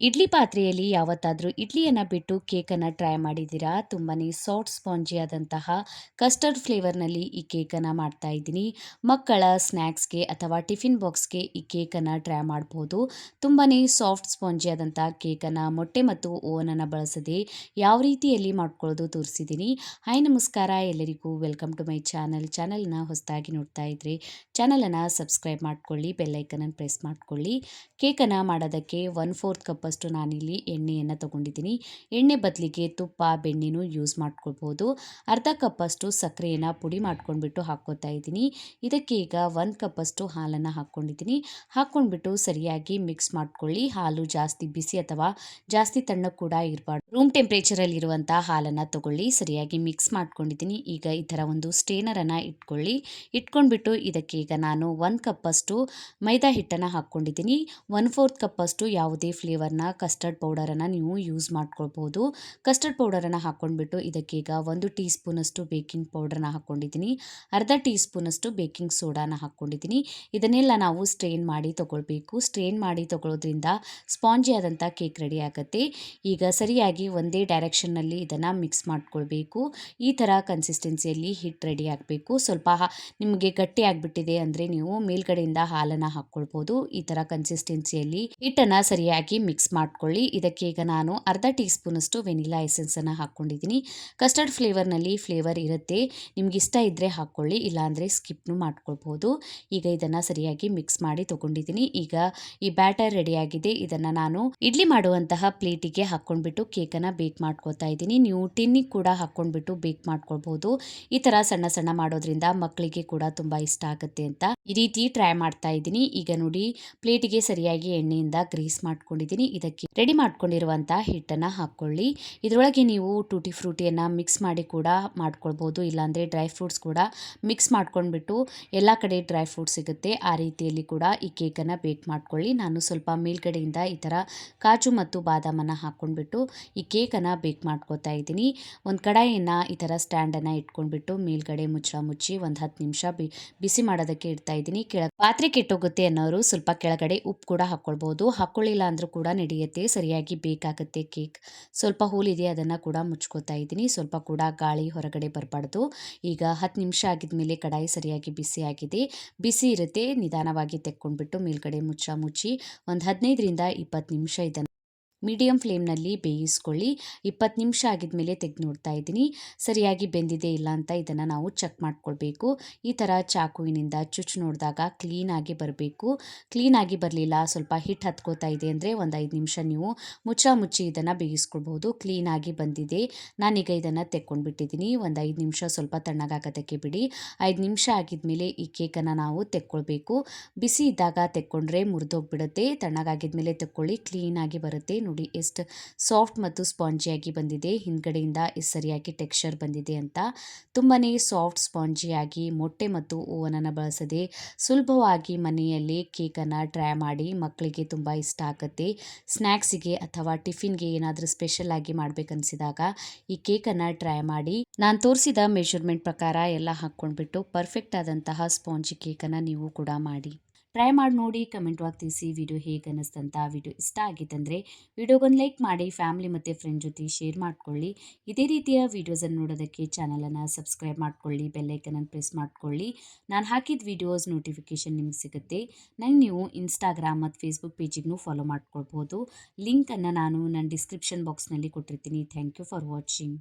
ಇಡ್ಲಿ ಪಾತ್ರೆಯಲ್ಲಿ ಯಾವತ್ತಾದರೂ ಇಡ್ಲಿಯನ್ನು ಬಿಟ್ಟು ಕೇಕನ್ನು ಟ್ರೈ ಮಾಡಿದ್ದೀರಾ? ತುಂಬಾ ಸಾಫ್ಟ್ ಸ್ಪಾಂಜಿ ಆದಂತಹ ಕಸ್ಟರ್ಡ್ ಫ್ಲೇವರ್ನಲ್ಲಿ ಈ ಕೇಕನ್ನು ಮಾಡ್ತಾ ಇದ್ದೀನಿ. ಮಕ್ಕಳ ಸ್ನ್ಯಾಕ್ಸ್ಗೆ ಅಥವಾ ಟಿಫಿನ್ ಬಾಕ್ಸ್ಗೆ ಈ ಕೇಕನ್ನು ಟ್ರೈ ಮಾಡ್ಬೋದು. ತುಂಬಾ ಸಾಫ್ಟ್ ಸ್ಪಾಂಜಿ ಆದಂಥ ಕೇಕನ್ನು ಮೊಟ್ಟೆ ಮತ್ತು ಓವನನ್ನು ಬಳಸದೆ ಯಾವ ರೀತಿಯಲ್ಲಿ ಮಾಡ್ಕೊಳ್ಳೋದು ತೋರಿಸಿದ್ದೀನಿ. ಹಾಯ್, ನಮಸ್ಕಾರ. ಎಲ್ಲರಿಗೂ ವೆಲ್ಕಮ್ ಟು ಮೈ ಚಾನಲ್. ಚಾನಲ್ನ ಹೊಸದಾಗಿ ನೋಡ್ತಾ ಇದ್ರಿ ಚಾನಲನ್ನು ಸಬ್ಸ್ಕ್ರೈಬ್ ಮಾಡ್ಕೊಳ್ಳಿ ಬೆಲ್ಲೈಕನನ್ನು ಪ್ರೆಸ್ ಮಾಡ್ಕೊಳ್ಳಿ. ಕೇಕನ್ನು ಮಾಡೋದಕ್ಕೆ ಒನ್ ಫೋರ್ತ್ ಕಪ್ ಕಪ್ಪಷ್ಟು ನಾನಿಲ್ಲಿ ಎಣ್ಣೆಯನ್ನು ತೊಗೊಂಡಿದ್ದೀನಿ. ಎಣ್ಣೆ ಬದಲಿಗೆ ತುಪ್ಪ, ಬೆಣ್ಣೆನೂ ಯೂಸ್ ಮಾಡ್ಕೊಳ್ಬೋದು. ಅರ್ಧ ಕಪ್ಪಷ್ಟು ಸಕ್ಕರೆಯನ್ನು ಪುಡಿ ಮಾಡ್ಕೊಂಡ್ಬಿಟ್ಟು ಹಾಕ್ಕೋತಾ ಇದ್ದೀನಿ. ಇದಕ್ಕೆ ಈಗ ಒಂದು ಕಪ್ಪಷ್ಟು ಹಾಲನ್ನು ಹಾಕ್ಕೊಂಡಿದ್ದೀನಿ. ಹಾಕ್ಕೊಂಡ್ಬಿಟ್ಟು ಸರಿಯಾಗಿ ಮಿಕ್ಸ್ ಮಾಡ್ಕೊಳ್ಳಿ. ಹಾಲು ಜಾಸ್ತಿ ಬಿಸಿ ಅಥವಾ ಜಾಸ್ತಿ ತಣ್ಣ ಕೂಡ ಇರಬಾರ್ದು. ರೂಮ್ ಟೆಂಪ್ರೇಚರಲ್ಲಿರುವಂಥ ಹಾಲನ್ನು ತಗೊಳ್ಳಿ. ಸರಿಯಾಗಿ ಮಿಕ್ಸ್ ಮಾಡ್ಕೊಂಡಿದ್ದೀನಿ. ಈಗ ಈ ಥರ ಒಂದು ಸ್ಟೇನರನ್ನು ಇಟ್ಕೊಳ್ಳಿ. ಇಟ್ಕೊಂಡ್ಬಿಟ್ಟು ಇದಕ್ಕೆ ಈಗ ನಾನು ಒಂದು ಕಪ್ಪಷ್ಟು ಮೈದಾ ಹಿಟ್ಟನ್ನು ಹಾಕ್ಕೊಂಡಿದ್ದೀನಿ. ಒನ್ ಫೋರ್ತ್ ಕಪ್ಪಷ್ಟು ಯಾವುದೇ ಫ್ಲೇವರ್ ಕಸ್ಟರ್ಡ್ ಪೌಡರನ್ನು ನೀವು ಯೂಸ್ ಮಾಡ್ಕೊಳ್ಬೋದು. ಕಸ್ಟರ್ಡ್ ಪೌಡರನ್ನು ಹಾಕ್ಕೊಂಡ್ಬಿಟ್ಟು ಇದಕ್ಕೀಗ ಒಂದು ಟೀ ಸ್ಪೂನಷ್ಟು ಬೇಕಿಂಗ್ ಪೌಡರ್ನ ಹಾಕ್ಕೊಂಡಿದ್ದೀನಿ ಅರ್ಧ ಟೀ ಸ್ಪೂನಷ್ಟು ಬೇಕಿಂಗ್ ಸೋಡಾನ ಹಾಕ್ಕೊಂಡಿದ್ದೀನಿ ಇದನ್ನೆಲ್ಲ ನಾವು ಸ್ಟ್ರೇನ್ ಮಾಡಿ ತೊಗೊಳ್ಬೇಕು. ಸ್ಟ್ರೈನ್ ಮಾಡಿ ತೊಗೊಳೋದ್ರಿಂದ ಸ್ಪಾಂಜಿ ಆದಂಥ ಕೇಕ್ ರೆಡಿ ಆಗುತ್ತೆ. ಈಗ ಸರಿಯಾಗಿ ಒಂದೇ ಡೈರೆಕ್ಷನ್ನಲ್ಲಿ ಇದನ್ನು ಮಿಕ್ಸ್ ಮಾಡ್ಕೊಳ್ಬೇಕು. ಈ ಥರ ಕನ್ಸಿಸ್ಟೆನ್ಸಿಯಲ್ಲಿ ಹಿಟ್ ರೆಡಿ ಆಗಬೇಕು. ಸ್ವಲ್ಪ ನಿಮಗೆ ಗಟ್ಟಿ ಆಗಿಬಿಟ್ಟಿದೆ ಅಂದರೆ ನೀವು ಮೇಲ್ಗಡೆಯಿಂದ ಹಾಲನ್ನು ಹಾಕ್ಕೊಳ್ಬೋದು ಈ ಥರ ಕನ್ಸಿಸ್ಟೆನ್ಸಿಯಲ್ಲಿ ಹಿಟ್ಟನ್ನು ಸರಿಯಾಗಿ ಮಿಕ್ಸ್ ಮಾಡ್ಕೊಳ್ಳಿ. ಇದಕ್ಕೆ ಈಗ ನಾನು ಅರ್ಧ ಟೀ ಸ್ಪೂನಷ್ಟು ವೆನಿಲಾ ಎಸೆನ್ಸನ್ನು ಹಾಕ್ಕೊಂಡಿದ್ದೀನಿ. ಕಸ್ಟರ್ಡ್ ಫ್ಲೇವರ್ನಲ್ಲಿ ಫ್ಲೇವರ್ ಇರುತ್ತೆ. ನಿಮ್ಗೆ ಇಷ್ಟ ಇದ್ದರೆ ಹಾಕ್ಕೊಳ್ಳಿ, ಇಲ್ಲಾಂದರೆ ಸ್ಕಿಪ್ನು ಮಾಡ್ಕೊಳ್ಬೋದು. ಈಗ ಇದನ್ನು ಸರಿಯಾಗಿ ಮಿಕ್ಸ್ ಮಾಡಿ ತೊಗೊಂಡಿದ್ದೀನಿ. ಈಗ ಈ ಬ್ಯಾಟರ್ ರೆಡಿಯಾಗಿದೆ. ಇದನ್ನು ನಾನು ಇಡ್ಲಿ ಮಾಡುವಂತಹ ಪ್ಲೇಟಿಗೆ ಹಾಕ್ಕೊಂಡ್ಬಿಟ್ಟು ಕೇಕನ್ನು ಬೇಕ್ ಮಾಡ್ಕೊತಾ ಇದ್ದೀನಿ. ನೀವು ಟಿನ್ನಿಗೆ ಕೂಡ ಹಾಕ್ಕೊಂಡ್ಬಿಟ್ಟು ಬೇಕ್ ಮಾಡ್ಕೊಳ್ಬೋದು. ಈ ಥರ ಸಣ್ಣ ಸಣ್ಣ ಮಾಡೋದ್ರಿಂದ ಮಕ್ಕಳಿಗೆ ಕೂಡ ತುಂಬ ಇಷ್ಟ ಆಗುತ್ತೆ ಅಂತ ಈ ರೀತಿ ಟ್ರೈ ಮಾಡ್ತಾ ಇದ್ದೀನಿ. ಈಗ ನೋಡಿ, ಪ್ಲೇಟಿಗೆ ಸರಿಯಾಗಿ ಎಣ್ಣೆಯಿಂದ ಗ್ರೀಸ್ ಮಾಡ್ಕೊಂಡಿದ್ದೀನಿ. ಇದಕ್ಕೆ ರೆಡಿ ಮಾಡ್ಕೊಂಡಿರುವಂಥ ಹಿಟ್ಟನ್ನು ಹಾಕ್ಕೊಳ್ಳಿ ಇದರೊಳಗೆ ನೀವು ಟೂಟಿ ಫ್ರೂಟಿಯನ್ನು ಮಿಕ್ಸ್ ಮಾಡಿ ಕೂಡ ಮಾಡ್ಕೊಳ್ಬೋದು, ಇಲ್ಲಾಂದರೆ ಡ್ರೈ ಫ್ರೂಟ್ಸ್ ಕೂಡ ಮಿಕ್ಸ್ ಮಾಡ್ಕೊಂಡ್ಬಿಟ್ಟು ಎಲ್ಲ ಕಡೆ ಡ್ರೈ ಫ್ರೂಟ್ ಸಿಗುತ್ತೆ. ಆ ರೀತಿಯಲ್ಲಿ ಕೂಡ ಈ ಕೇಕನ್ನು ಬೇಕ್ ಮಾಡ್ಕೊಳ್ಳಿ. ನಾನು ಸ್ವಲ್ಪ ಮೇಲ್ಗಡೆಯಿಂದ ಈ ಥರ ಕಾಜು ಮತ್ತು ಬಾದಾಮನ್ನು ಹಾಕ್ಕೊಂಡ್ಬಿಟ್ಟು ಈ ಕೇಕನ್ನು ಬೇಕ್ ಮಾಡ್ಕೋತಾ ಇದ್ದೀನಿ. ಒಂದು ಕಡಾಯಿಯನ್ನು ಈ ಥರ ಸ್ಟ್ಯಾಂಡನ್ನು ಇಟ್ಕೊಂಡ್ಬಿಟ್ಟು ಮೇಲ್ಗಡೆ ಮುಚ್ಚಳ ಮುಚ್ಚಿ ಒಂದು ಹತ್ತು ನಿಮಿಷ ಬಿಸಿ ಮಾಡೋದಕ್ಕೆ ಇಡ್ತಾ ಇದ್ದೀನಿ. ಕೆಳ ಪಾತ್ರೆ ಕೆಟ್ಟೋಗುತ್ತೆ ಅನ್ನೋರು ಸ್ವಲ್ಪ ಕೆಳಗಡೆ ಉಪ್ಪು ಕೂಡ ಹಾಕ್ಕೊಳ್ಬೋದು ಹಾಕ್ಕೊಳ್ಳಿಲ್ಲ ಅಂದರೂ ಕೂಡ ನಡೆಯುತ್ತೆ, ಸರಿಯಾಗಿ ಬೇಕಾಗುತ್ತೆ ಕೇಕ್. ಸ್ವಲ್ಪ ಹೋಲಿದೆ ಅದನ್ನು ಕೂಡ ಮುಚ್ಕೋತಾ ಇದ್ದೀನಿ. ಸ್ವಲ್ಪ ಕೂಡ ಗಾಳಿ ಹೊರಗಡೆ ಬರಬಾರ್ದು. ಈಗ ಹತ್ತು ನಿಮಿಷ ಆಗಿದ ಕಡಾಯಿ ಸರಿಯಾಗಿ ಬಿಸಿ ಆಗಿದೆ. ಬಿಸಿ ಇರುತ್ತೆ, ನಿಧಾನವಾಗಿ ತೆಕ್ಕೊಂಡ್ಬಿಟ್ಟು ಮೇಲ್ಗಡೆ ಮುಚ್ಚ ಮುಚ್ಚಿ ಒಂದು ಹದಿನೈದರಿಂದ ಇಪ್ಪತ್ತು ನಿಮಿಷ ಇದನ್ನು ಮೀಡಿಯಂ ಫ್ಲೇಮ್ನಲ್ಲಿ ಬೇಯಿಸ್ಕೊಳ್ಳಿ. ಇಪ್ಪತ್ತು ನಿಮಿಷ ಆಗಿದ ಮೇಲೆ ತೆಗೆದು ನೋಡ್ತಾ ಇದ್ದೀನಿ. ಸರಿಯಾಗಿ ಬೆಂದಿದೆ ಇಲ್ಲ ಅಂತ ಇದನ್ನು ನಾವು ಚೆಕ್ ಮಾಡ್ಕೊಳ್ಬೇಕು. ಈ ಥರ ಚಾಕುವಿನಿಂದ ಚುಚ್ಚು ನೋಡಿದಾಗ ಕ್ಲೀನಾಗಿ ಬರಬೇಕು. ಕ್ಲೀನಾಗಿ ಬರಲಿಲ್ಲ, ಸ್ವಲ್ಪ ಹಿಟ್ಟು ಹತ್ಕೋತಾ ಇದೆ ಅಂದರೆ ಒಂದು ಐದು ನಿಮಿಷ ನೀವು ಮುಚ್ಚ ಮುಚ್ಚಿ ಇದನ್ನು ಬೇಯಿಸ್ಕೊಳ್ಬೋದು. ಕ್ಲೀನಾಗಿ ಬಂದಿದೆ. ನಾನೀಗ ಇದನ್ನು ತೆಕ್ಕೊಂಡ್ಬಿಟ್ಟಿದ್ದೀನಿ. ಒಂದು ಐದು ನಿಮಿಷ ಸ್ವಲ್ಪ ತಣ್ಣಗಾಗೋದಕ್ಕೆ ಬಿಡಿ. ಐದು ನಿಮಿಷ ಆಗಿದ ಮೇಲೆ ಈ ಕೇಕನ್ನು ನಾವು ತೆಕ್ಕೊಳ್ಬೇಕು. ಬಿಸಿ ಇದ್ದಾಗ ತೆಕ್ಕೊಂಡ್ರೆ ಮುರಿದೋಗ್ಬಿಡುತ್ತೆ. ತಣ್ಣಗಾಗಿದ ಮೇಲೆ ತೆಕ್ಕೊಳ್ಳಿ ಕ್ಲೀನಾಗಿ ಬರುತ್ತೆ. ನೋಡಿ ಎಷ್ಟು ಸಾಫ್ಟ್ ಮತ್ತು ಸ್ಪಾಂಜಿಯಾಗಿ ಬಂದಿದೆ. ಹಿಂದ್ಗಡೆಯಿಂದ ಎಷ್ಟು ಸರಿಯಾಗಿ ಟೆಕ್ಸ್ಚರ್ ಬಂದಿದೆ ಅಂತ. ತುಂಬಾ ಸಾಫ್ಟ್, ಸ್ಪಾಂಜಿಯಾಗಿ, ಮೊಟ್ಟೆ ಮತ್ತು ಓವನನ್ನು ಬಳಸದೆ ಸುಲಭವಾಗಿ ಮನೆಯಲ್ಲಿ ಕೇಕನ್ನು ಟ್ರೈ ಮಾಡಿ ಮಕ್ಕಳಿಗೆ ತುಂಬ ಇಷ್ಟ ಆಗುತ್ತೆ. ಸ್ನ್ಯಾಕ್ಸಿಗೆ ಅಥವಾ ಟಿಫಿನ್ಗೆ ಏನಾದರೂ ಸ್ಪೆಷಲ್ ಆಗಿ ಮಾಡಬೇಕನ್ಸಿದಾಗ ಈ ಕೇಕನ್ನು ಟ್ರೈ ಮಾಡಿ. ನಾನು ತೋರಿಸಿದ ಮೆಷರ್ಮೆಂಟ್ ಪ್ರಕಾರ ಎಲ್ಲ ಹಾಕ್ಕೊಂಡ್ಬಿಟ್ಟು ಪರ್ಫೆಕ್ಟ್ ಆದಂತಹ ಸ್ಪಾಂಜಿ ಕೇಕನ್ನು ನೀವು ಕೂಡ ಮಾಡಿ. ಟ್ರೈ ಮಾಡಿ ನೋಡಿ ಕಮೆಂಟ್ ಬಾಕ್ ತಿಳಿಸಿ ವಿಡಿಯೋ ಹೇಗೆ ಅನ್ನಿಸ್ತಂತ ವಿಡಿಯೋ ಇಷ್ಟ ಆಗಿತ್ತಂದರೆ ವಿಡಿಯೋಗೊಂದು ಲೈಕ್ ಮಾಡಿ ಫ್ಯಾಮಿಲಿ ಮತ್ತು ಫ್ರೆಂಡ್ ಜೊತೆ ಶೇರ್ ಮಾಡ್ಕೊಳ್ಳಿ. ಇದೇ ರೀತಿಯ ವೀಡಿಯೋಸನ್ನು ನೋಡೋದಕ್ಕೆ ಚಾನಲನ್ನು ಸಬ್ಸ್ಕ್ರೈಬ್ ಮಾಡ್ಕೊಳ್ಳಿ ಬೆಲ್ಲೈಕನನ್ನು ಪ್ರೆಸ್ ಮಾಡ್ಕೊಳ್ಳಿ. ನಾನು ಹಾಕಿದ ವೀಡಿಯೋಸ್ ನೋಟಿಫಿಕೇಷನ್ ನಿಮ್ಗೆ ಸಿಗುತ್ತೆ. ನಂಗೆ ನೀವು ಇನ್ಸ್ಟಾಗ್ರಾಮ್ ಮತ್ತು ಫೇಸ್ಬುಕ್ ಪೇಜಿಗೂ ಫಾಲೋ ಮಾಡ್ಕೊಳ್ಬೋದು. ಲಿಂಕನ್ನು ನಾನು ನನ್ನ ಡಿಸ್ಕ್ರಿಪ್ಷನ್ ಬಾಕ್ಸ್ನಲ್ಲಿ ಕೊಟ್ಟಿರ್ತೀನಿ. Thank you for watching